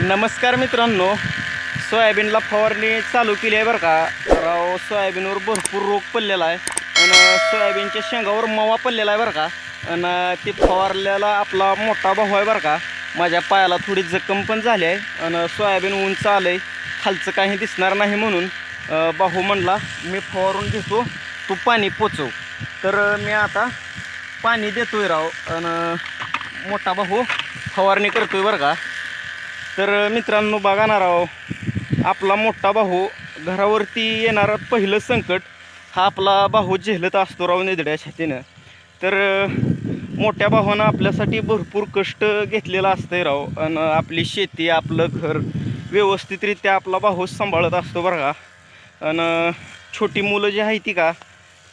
नमस्कार मित्रांनो सोयाबीनला फवारणी चालू केली आहे बरं का. राव सोयाबीनवर भरपूर रोग पडलेला आहे आणि सोयाबीनच्या शेंगावर मवा पडलेला आहे बरं का. आणि ते फवारलेला आपला मोठा भाऊ आहे बरं का. माझ्या पायाला थोडी जखम पण झाली आहे आणि सोयाबीन उंच आलं आहे खालचं काही दिसणार नाही म्हणून भाऊ म्हणला मी फवारून घेतो तू पाणी पोचव. तर मी आता पाणी देतोय राव. आणि मोठा भाऊ फवारणी करतोय बरं का. तर मित्रांनो बघा ना राव आपला मोठा भाऊ घरावरती येणारं पहिलं संकट हा आपला भाऊ झेलत असतो राव निधड्या छातीनं. तर मोठ्या भावानं आपल्यासाठी भरपूर कष्ट घेतलेलं असतंय राव. आणि आपली शेती आपलं घर व्यवस्थितरित्या आपला भाऊ सांभाळत असतो बरं का. आणि छोटी मुलं जी आहे ती का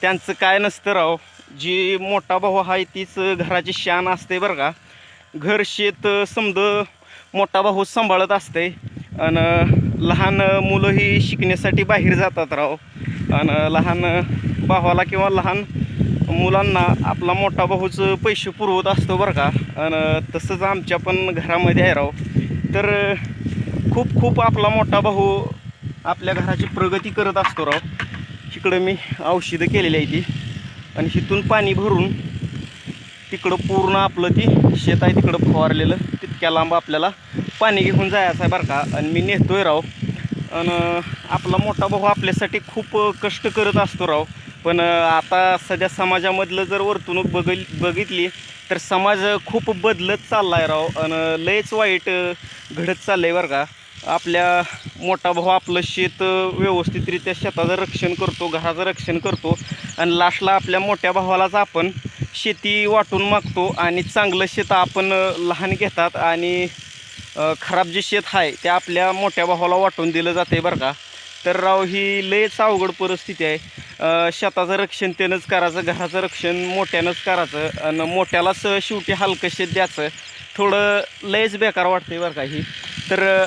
त्यांचं काय नसतं राव. जी मोठा भाऊ आहे तीच घराची शान असते बरं का. घर शेत समज मोठा भाऊ सांभाळत असते. आणि लहान मुलंही शिकण्यासाठी बाहेर जातात राव. आणि लहान भावाला किंवा लहान मुलांना आपला मोठा भाऊच पैसे पुरवत असतो बरं का. आणि तसंच आमच्या पण घरामध्ये आहे राव. तर खूप खूप आपला मोठा भाऊ आपल्या घराची प्रगती करत असतो राव. इकडं मी औषधं केलेली आहे ती. आणि तिथून पाणी भरून तिकडं पूर्ण आपलं ती शेत आहे तिकडं फवारलेलं तितक्या लांब आपल्याला पाणी घेऊन जायचं आहे बरं का. आणि मी नेतोय राव. आणि आपला मोठा भाऊ आपल्यासाठी खूप कष्ट करत असतो राव. पण आता सध्या समाजामधलं जर वर्तणूक बघ बघितली तर समाज खूप बदलत चालला आहे राव. आणि लयच वाईट घडत चाललं आहे बरं का. आपल्या मोठा भाऊ आपलं शेत व्यवस्थितरित्या शेताचं रक्षण करतो घराचं रक्षण करतो. आणि लास्टला आपल्या मोठ्या भावालाच आपण शेती वाटून मागतो आणि चांगलं शेत आपण लहान घेतात आणि खराब जे शेत आहे ते आपल्या मोठ्या भावाला वाटून दिलं जाते बरं का. तर राव ही लयच अवघड परिस्थिती आहे. शेताचं रक्षण त्यानंच करायचं घराचं रक्षण मोठ्यानंच करायचं आणि मोठ्यालाच शेवटी हलकं शेत द्यायचं. थोडं लयच बेकार वाटते बरं का ही. तर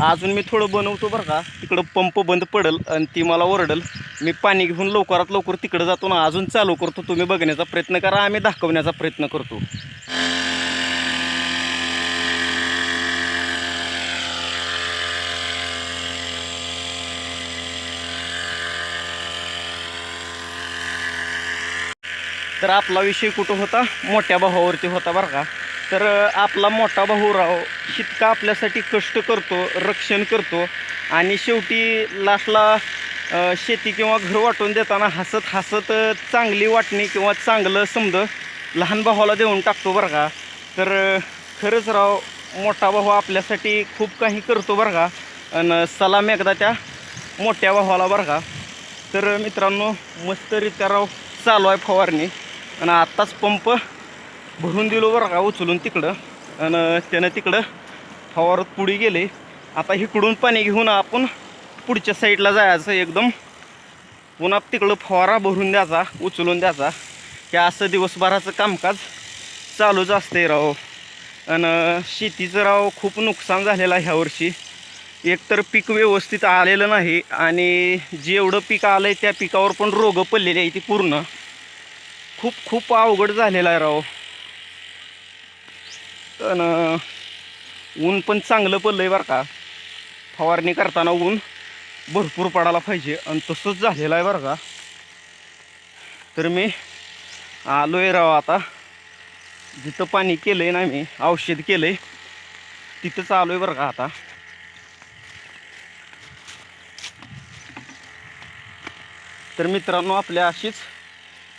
अजून मी थोडं बनवतो बरं का. तिकडं पंप बंद पडल आणि ती मला ओरडल. मी पाणी घेऊन लवकरात लवकर तिकडं जातो ना अजून चालू करतो. तुम्ही बघण्याचा प्रयत्न करा आम्ही दाखवण्याचा प्रयत्न करतो. तर आपला विषय कुठं होता? मोठ्या भावावरती होता बरं का. तर आपला मोठा भाऊ राव आपल्यासाठी कष्ट करतो रक्षण करतो आणि शेवटी लास्टला शेती किंवा घर वाटून देताना हसत हसत चांगली वाटणी किंवा चांगलं समज लहान भावाला देऊन टाकतो बरं का. तर खरंच राव मोठा भाऊ आपल्यासाठी खूप काही करतो बरं का. आणि सलाम एकदा त्या मोठ्या भावाला बरं का. तर मित्रांनो मस्तरित्या राव चालू आहे फवारणी. आणि आत्ताच पंप भरून दिलो बरं का उचलून तिकडं. आणि त्यानं तिकडं फवारत पुढे गेले. आता इकडून पाणी घेऊन आपण पुढच्या साईडला जायचं एकदम. पुन्हा तिकडं फवारा भरून द्यायचा उचलून द्यायचा. हे असं दिवसभराचं कामकाज चालूच असते राव. आणि शेतीचं राव खूप नुकसान झालेलं आहे ह्यावर्षी एकतर पीक व्यवस्थित आलेलं नाही आणि जेवढं पीक आलं आहे त्या पिकावर पण रोगं पडलेली आहे ती पूर्ण. खूप खूप अवघड झालेला आहे राव. आणि ऊन पण चांगलं पडलं आहे बरं का. फवारणी करताना ऊन भरपूर पडायला पाहिजे आणि तसंच झालेलं आहे बरं का. तर मी आलो आहे राव आता. जिथं पाणी केलं आहे ना मी औषध केलं आहे तिथंच आलो आहे बरं का आता. तर मित्रांनो आपल्या अशीच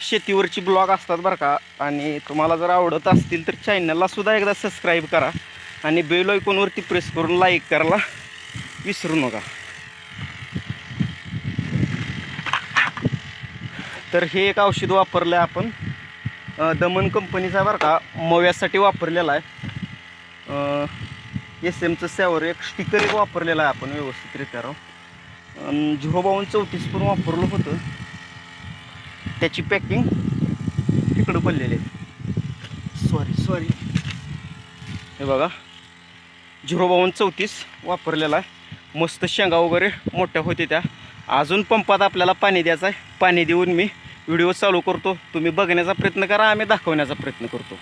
शेतीवरची ब्लॉग असतात बरं का. आणि तुम्हाला जर आवडत असतील तर चॅनलला सुद्धा एकदा सबस्क्राईब करा. आणि बेल आयकॉनवरती प्रेस करून लाईक करायला विसरू नका. तर हे एक औषध वापरलं आहे आपण दमन कंपनीचा बरं का मव्यासाठी वापरलेला आहे. एस एमचं सॅवर एक स्टिकर एक वापरलेला आहे आपण व्यवस्थितरित्या राव. झिरो बावन्न चौतीस पण वापरलं होतं. त्याची पॅकिंग तिकडं पडलेली आहे. सॉरी सॉरी हे बघा. झिरो बावन्न चौतीस वापरलेला आहे. मस्त शेंगा वगैरे मोठ्या होते त्या. अजून पंपात आपल्याला पाणी द्यायचं आहे. पाणी देऊन मी व्हिडिओ चालू करतो. तुम्ही बघण्याचा प्रयत्न करा आम्ही दाखवण्याचा प्रयत्न करतो.